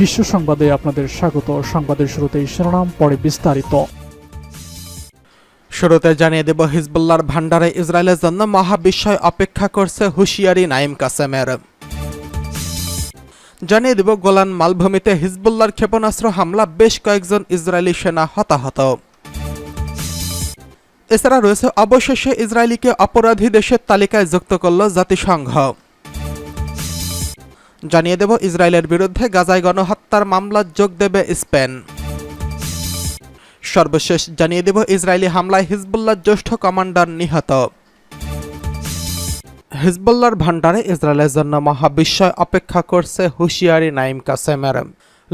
বিশ্ব সংবাদে আপনাদের স্বাগত। সংবাদের শুরুতেই শিরোনাম, পরে বিস্তারিত। শুরুতে জানিয়ে দেব, হিজবুল্লাহর ভান্ডারে ইসরায়েলের জন্য মহাবিস্ময় অপেক্ষা করছে হুঁশিয়ারি নাইম কাসেমের। জানিয়ে দেব, গোলান মালভূমিতে হিজবুল্লাহর ক্ষেপণাস্ত্র হামলা, বেশ কয়েকজন ইসরায়েলি সেনা হতাহত। এছাড়া রয়েছে, অবশেষে ইসরায়েলিকে অপরাধী দেশের তালিকায় যুক্ত করল জাতিসংঘ। জানিয়ে দেব, ইসরায়েলের বিরুদ্ধে গাজায় গণহত্যার মামলা যোগ দেবে স্পেন। সর্বশেষ জানিয়ে দেব, ইসরায়েলি হামলায় হিজবুল্লাহর জ্যেষ্ঠ কমান্ডার নিহত। হিজবুল্লার ভান্ডারে ইসরায়েলের জন্য মহাবিস্ময় অপেক্ষা করছে হুঁশিয়ারি নাইম কাসেমের।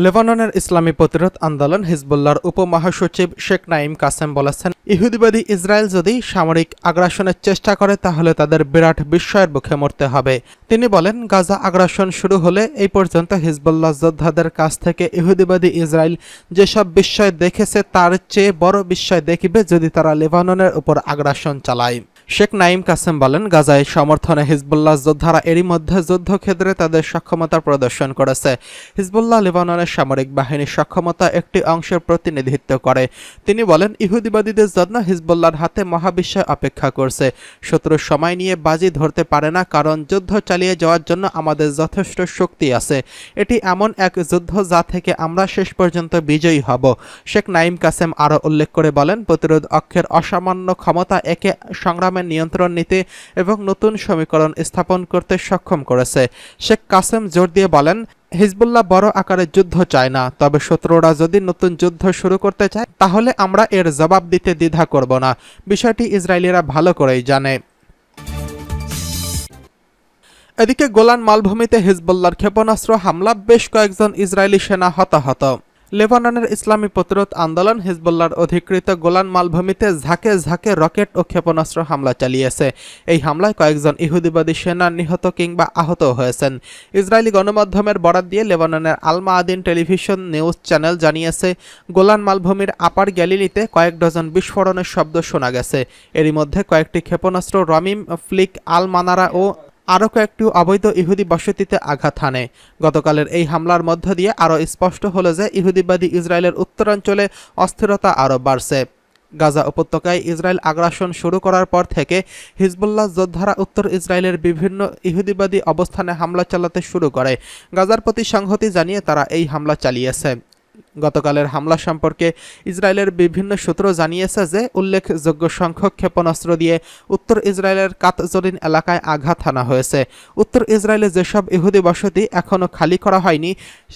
লেবাননের ইসলামী প্রতিরোধ আন্দোলন হিজবুল্লাহর উপমহাসচিব শেখ নাইম কাসেম বলেছেন, ইহুদিবাদী ইসরায়েল যদি সামরিক আগ্রাসনের চেষ্টা করে, তাহলে তাদের বিরাট বিস্ময়ের মুখে মরতে হবে। তিনি বলেন, গাজা আগ্রাসন শুরু হলে এই পর্যন্ত হিজবুল্লাহ যোদ্ধাদের কাছ থেকে ইহুদিবাদী ইসরায়েল যেসব বিস্ময় দেখেছে, তার চেয়ে বড় বিস্ময় দেখিবে যদি তারা লেবাননের উপর আগ্রাসন চালায়। শেখ নাইম কাসেম বলেন, গাজায় সমর্থনে হিজবুল্লাহ যোদ্ধারা এরই মধ্যে যুদ্ধক্ষেত্রে তাদের সক্ষমতা প্রদর্শন করেছে। হিজবুল্লাহ লেবাননের সামরিক বাহিনীর সক্ষমতা একটি অংশের প্রতিনিধিত্ব করে। তিনি বলেন, ইহুদিবাদীদের জন্য হিজবুল্লাহর হাতে মহাবিশ্বয় অপেক্ষা করছে। শত্রুর সময় নিয়ে বাজি ধরতে পারে না, কারণ যুদ্ধ চালিয়ে যাওয়ার জন্য আমাদের যথেষ্ট শক্তি আছে। এটি এমন এক যুদ্ধ যা থেকে আমরা শেষ পর্যন্ত বিজয়ী হব। শেখ নাইম কাসেম আরও উল্লেখ করে বলেন, প্রতিরোধ অক্ষের অসামান্য ক্ষমতা একে সংগ্রামের নিয়ন্ত্রণ নিতে এবং নতুন সমীকরণ স্থাপন করতে সক্ষম করেছে। শেখ কাসেম জোর দিয়ে বলেন, হিজবুল্লাহ বড় আকারের যুদ্ধ চায় না, তবে শত্রুরা যদি নতুন যুদ্ধ শুরু করতে চায়, তাহলে আমরা এর জবাব দিতে দ্বিধা করব না। বিষয়টি ইসরায়েলিরা ভালো করেই জানে। এদিকে গোলান মালভূমিতে হিজবুল্লাহর ক্ষেপণাস্ত্র হামলা বেশ কয়েকজন ইসরায়েলি সেনা হতাহত। লেবাননের ইসলামী প্রতিরোধ আন্দোলন হিজবুল্লাহর অধিকৃত গোলান মালভূমিতে ঝাঁকে ঝাঁকে রকেট ও ক্ষেপণাস্ত্র হামলা চালিয়েছে। এই হামলায় কয়েকজন ইহুদিবাদী সেনা নিহত কিংবা আহত হয়েছেন। ইসরায়েলি গণমাধ্যমের বরাত দিয়ে লেবাননের আলমা আদিন টেলিভিশন নিউজ চ্যানেল জানিয়েছে, গোলান মালভূমির আপার গ্যালিলিতে কয়েক ডজন বিস্ফোরণের শব্দ শোনা গেছে। এরই মধ্যে কয়েকটি ক্ষেপণাস্ত্র রমিম ফ্লিক আল মানারা ও আরও কয়েকটি অবৈধ ইহুদি বসতিতে আঘাত হানে। গতকালের এই হামলার মধ্য দিয়ে আরও স্পষ্ট হলো যে ইহুদিবাদী ইসরায়েলের উত্তরাঞ্চলে অস্থিরতা আরও বাড়ছে। গাজা উপত্যকায় ইসরায়েল আগ্রাসন শুরু করার পর থেকে হিজবুল্লাহ যোদ্ধারা উত্তর ইসরায়েলের বিভিন্ন ইহুদিবাদী অবস্থানে হামলা চালাতে শুরু করে। গাজার প্রতি সংহতি জানিয়ে তারা এই হামলা চালিয়েছে। গতকালের হামলা সম্পর্কে ইসরায়েলের বিভিন্ন সূত্র জানিয়েছে যে উল্লেখযোগ্য সংখ্যক ক্ষেপণাস্ত্র দিয়ে উত্তর ইসরায়েলের কাতজরিন এলাকায় আঘাত হানা হয়েছে। উত্তর ইসরায়েলে যেসব ইহুদি বসতি এখনও খালি করা হয়নি,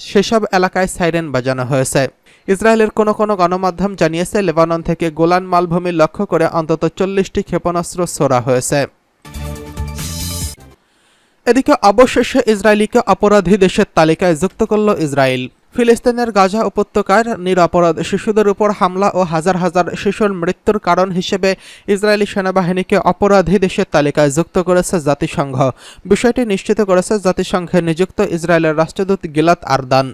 সেসব এলাকায় সাইরেন বাজানো হয়েছে। ইসরায়েলের কোনো কোনো গণমাধ্যম জানিয়েছে, লেবানন থেকে গোলান মালভূমি লক্ষ্য করে অন্তত চল্লিশটি ক্ষেপণাস্ত্র ছোড়া হয়েছে। এদিকে অবশেষে ইসরায়েলিকে অপরাধী দেশের তালিকায় যুক্ত করল ইসরায়েল। ফিলিস্তিনের গাজা উপত্যকার নিরাপরাধ শিশুদের উপর হামলা ও হাজার হাজার শিশুর মৃত্যুর কারণ হিসেবে ইসরায়েলি সেনাবাহিনীকে অপরাধী দেশের তালিকায় যুক্ত করেছে জাতিসংঘ। বিষয়টি নিশ্চিত করেছে জাতিসংঘে নিযুক্ত ইসরায়েলের রাষ্ট্রদূত গিলাত আরদান।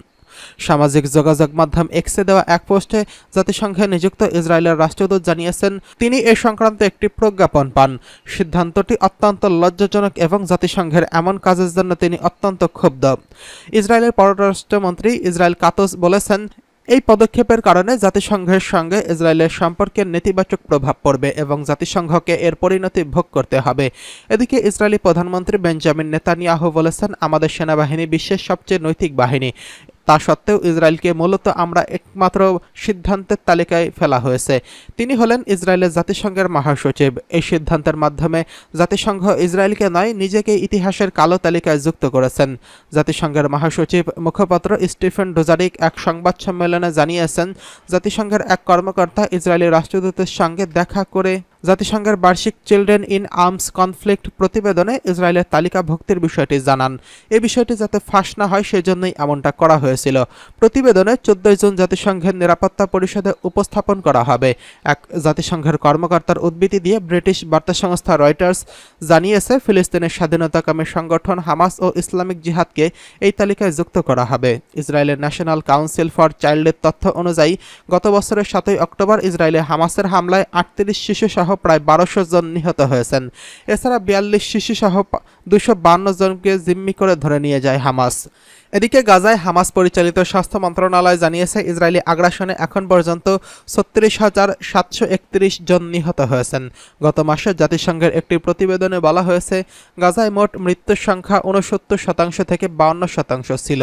সামাজিক যোগাযোগ মাধ্যম এক্সে দেওয়া এক পোস্টে জাতিসংঘে নিযুক্ত ইসরায়েলের রাষ্ট্রদূত জানিয়েছেন, তিনি এ সংক্রান্ত একটি প্রজ্ঞাপন পান। সিদ্ধান্তটি অত্যন্ত লজ্জাজনক এবং জাতিসংঘের এমন কাজের জন্য তিনি অত্যন্ত ক্ষুব্ধ। ইসরায়েলের পররাষ্ট্রমন্ত্রী ইসরায়েল কাতস বলেছেন, এই পদক্ষেপের কারণে জাতিসংঘের সঙ্গে ইসরায়েলের সম্পর্কের নেতিবাচক প্রভাব পড়বে এবং জাতিসংঘকে এর পরিণতি ভোগ করতে হবে। এদিকে ইসরায়েলি প্রধানমন্ত্রী বেঞ্জামিন নেতানিয়াহু বলেছেন, আমাদের সেনাবাহিনী বিশ্বের সবচেয়ে নৈতিক বাহিনী। তা সত্ত্বেও ইসরায়েলকে মূলত আমরা একমাত্র সিদ্ধান্তের তালিকায় ফেলা হয়েছে। তিনি হলেন ইসরায়েলের জাতিসংঘের মহাসচিব। এই সিদ্ধান্তের মাধ্যমে জাতিসংঘ ইসরায়েলকে নয়, নিজেকে ইতিহাসের কালো তালিকায় যুক্ত করেছেন। জাতিসংঘের মহাসচিব মুখপাত্র স্টিফেন ডোজারিক এক সংবাদ সম্মেলনে জানিয়েছেন, জাতিসংঘের এক কর্মকর্তা ইসরায়েলি রাষ্ট্রদূতের সঙ্গে দেখা করে জাতিসংঘের বার্ষিক চিলড্রেন ইন আর্মস কনফ্লিক্ট প্রতিবেদনে ইসরায়েলের তালিকাভুক্তির বিষয়টি জানান। এ বিষয়টি যাতে ফাঁস না হয়, সেজন্যই এমনটা করা হয়েছিল। প্রতিবেদনে চোদ্দই জুন জাতিসংঘের নিরাপত্তা পরিষদে উপস্থাপন করা হবে। এক জাতিসংঘের কর্মকর্তার উদ্বৃত্তি দিয়ে ব্রিটিশ বার্তা সংস্থা রয়টার্স জানিয়েছে, ফিলিস্তিনের স্বাধীনতাকামী সংগঠন হামাস ও ইসলামিক জিহাদকে এই তালিকায় যুক্ত করা হবে। ইসরায়েলের ন্যাশনাল কাউন্সিল ফর চাইল্ডের তথ্য অনুযায়ী, গত বছরের সাতই অক্টোবর ইসরায়েলে হামাসের হামলায় আটত্রিশ শিশু সহ সহ প্রায় বারোশো জন নিহত হয়েছেন। এছাড়া বিয়াল্লিশ শিশু সহ দুশো জনকে জিম্মি করে ধরে নিয়ে যায় হামাস। এদিকে গাজায় হামাস পরিচালিত স্বাস্থ্য মন্ত্রণালয় জানিয়েছে, ইসরায়েলি আগ্রাসনে এখন পর্যন্ত ছত্রিশ হাজার সাতশো একত্রিশ জন নিহত হয়েছেন। গত মাসে জাতিসংঘের একটি প্রতিবেদনে বলা হয়েছে, গাজায় মোট মৃত্যুর সংখ্যা উনসত্তর শতাংশ থেকে বাউন্ন শতাংশ ছিল।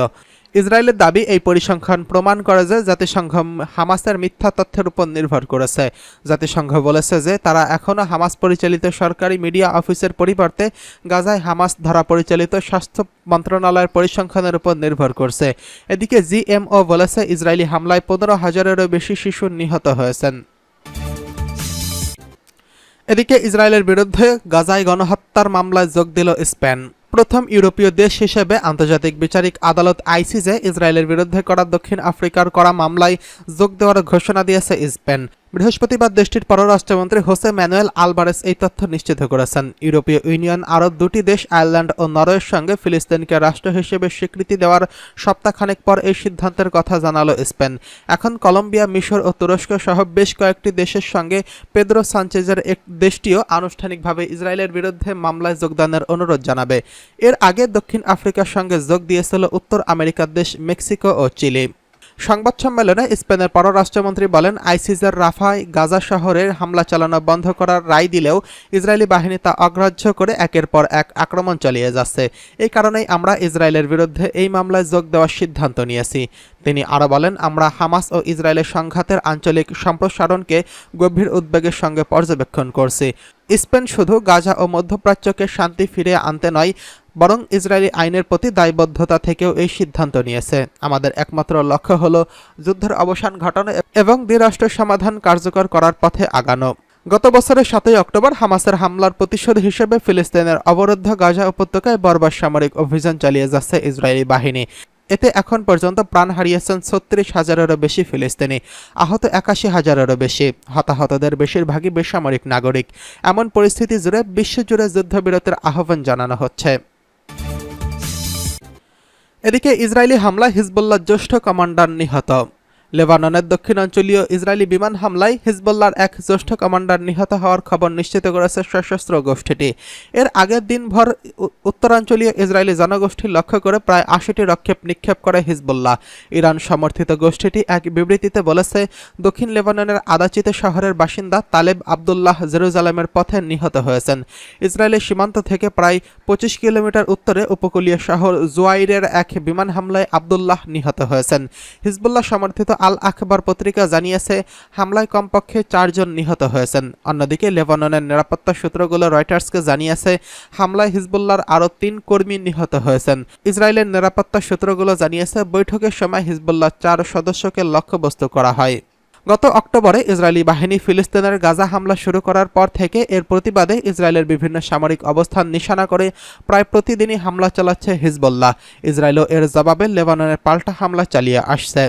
ইসরায়েলের দাবি এই পরিসংখ্যান প্রমাণ করে যে জাতিসংঘ হামাসের মিথ্যা তথ্যের উপর নির্ভর করেছে। জাতিসংঘ বলেছে যে তারা এখনও হামাস পরিচালিত সরকারি মিডিয়া অফিসের পরিবর্তে গাজায় হামাস ধারা পরিচালিত স্বাস্থ্য মন্ত্রণালয়ের পরিসংখ্যানের উপর নির্ভর করছে। এদিকে জিএমও বলেছে ইসরায়েলি হামলায় পনেরো হাজারেরও বেশি শিশু নিহত হয়েছেন। এদিকে ইসরায়েলের বিরুদ্ধে গাজায় গণহত্যার মামলায় যোগ দিল স্পেন। প্রথম ইউরোপীয় দেশ হিসেবে আন্তর্জাতিক বিচারিক আদালত আইসিজে ইসরায়েলের বিরুদ্ধে করা দক্ষিণ আফ্রিকার করা মামলায় যোগ দেওয়ার ঘোষণা দিয়েছে স্পেন। বৃহস্পতিবার দেশটির পররাষ্ট্রমন্ত্রী হোসে ম্যানুয়েল আলবারেস এই তথ্য নিশ্চিত করেছেন। ইউরোপীয় ইউনিয়ন আরও দুটি দেশ, আয়ারল্যান্ড ও নরওয়ের সঙ্গে ফিলিস্তিনকে রাষ্ট্র হিসেবে স্বীকৃতি দেওয়ার সপ্তাহখানেক পর এই সিদ্ধান্তের কথা জানালো স্পেন। এখন কলম্বিয়া, মিশর ও তুরস্ক সহ বেশ কয়েকটি দেশের সঙ্গে পেদ্রো সানচেজের এক দেশটিও আনুষ্ঠানিকভাবে ইসরায়েলের বিরুদ্ধে মামলায় যোগদানের অনুরোধ জানাবে। এর আগে দক্ষিণ আফ্রিকার সঙ্গে যোগ দিয়েছিল উত্তর আমেরিকার দেশ মেক্সিকো ও চিলি। সংবাদ সম্মেলনে স্পেনের পররাষ্ট্রমন্ত্রী বলেন আইসিজের রাফায় গাজা শহরের হামলা চালানো বন্ধ করার রায় দিলেও ইসরায়েলি বাহিনী তা অগ্রাহ্য করে একের পর এক আক্রমণ চালিয়ে যাচ্ছে। এই কারণেই আমরা ইসরায়েলের বিরুদ্ধে এই মামলায় যোগ দেওয়ার সিদ্ধান্ত নিয়েছি। তিনি আরও বলেন, আমরা হামাস ও ইসরায়েলের সংঘাতের আঞ্চলিক সম্প্রসারণকে গভীর উদ্বেগের সঙ্গে পর্যবেক্ষণ করছি। স্পেন শুধু গাজা ও মধ্যপ্রাচ্যকে শান্তি ফিরে আনতে নয়, বরং ইসরায়েলি আইনের প্রতি দায়বদ্ধতা থেকেও এই সিদ্ধান্ত নিয়েছে। আমাদের একমাত্র লক্ষ্য হল যুদ্ধের অবসান ঘটানো এবং দ্বিরাষ্ট্র সমাধান কার্যকর করার পথে আগানো। গত বছরের সাতই অক্টোবর হামাসের হামলার প্রতিশোধ হিসেবে ফিলিস্তিনের অবরুদ্ধ গাজা উপত্যকায় বর্বর সামরিক অভিযান চালিয়ে যাচ্ছে ইসরায়েলি বাহিনী। এতে এখন পর্যন্ত প্রাণ হারিয়েছেন ছত্রিশ হাজারেরও বেশি ফিলিস্তিনি, আহত একাশি হাজারেরও বেশি। হতাহতদের বেশিরভাগই বেসামরিক নাগরিক। এমন পরিস্থিতি জুড়ে বিশ্বজুড়ে যুদ্ধবিরতির আহ্বান জানানো হচ্ছে। এদিকে ইসরায়েলি হামলা হিজবুল্লাহ জ্যেষ্ঠ কমান্ডার নিহত। লেবাননের দক্ষিণাঞ্চলীয় ইসরায়েলি বিমান হামলায় হিজবুল্লাহর এক জ্যেষ্ঠ কমান্ডার নিহত হওয়ার খবর নিশ্চিত করেছে সশস্ত্র গোষ্ঠীটি। এর আগের দিনভর উত্তরাঞ্চলীয় ইসরায়েলি জনগোষ্ঠী লক্ষ্য করে প্রায় আশিটি রক্ষেপ নিক্ষেপ করে হিজবুল্লাহ। ইরান সমর্থিত গোষ্ঠীটি এক বিবৃতিতে বলেছে, দক্ষিণ লেবাননের আদাচিতে শহরের বাসিন্দা তালেব আবদুল্লাহ জেরুজালেমের পথে নিহত হয়েছেন। ইসরায়েলের সীমান্ত থেকে প্রায় পঁচিশ কিলোমিটার উত্তরে উপকূলীয় শহর জুয়াইরের এক বিমান হামলায় আবদুল্লাহ নিহত হয়েছেন। হিজবুল্লাহ সমর্থিত আল আখবর পত্রিকা জানিয়েছে, হামলায় কমপক্ষে চারজন নিহত হয়েছেন। অন্যদিকে লেবাননের নিরাপত্তা সূত্রগুলো রয়টার্সকে জানিয়েছে, হামলায় হিজবুল্লাহর আরও তিন কর্মী নিহত হয়েছেন। ইসরায়েলের নিরাপত্তা সূত্রগুলো জানিয়েছে, বৈঠকের সময় হিজবুল্লাহ চার সদস্যকে লক্ষ্যবস্তু করা হয়। গত অক্টোবরে ইসরায়েলি বাহিনী ফিলিস্তিনের গাজা হামলা শুরু করার পর থেকে এর প্রতিবাদে ইসরায়েলের বিভিন্ন সামরিক অবস্থান নিশানা করে প্রায় প্রতিদিনই হামলা চালাচ্ছে হিজবুল্লাহ। ইসরায়েলও এর জবাবে লেবাননের পাল্টা হামলা চালিয়ে আসছে।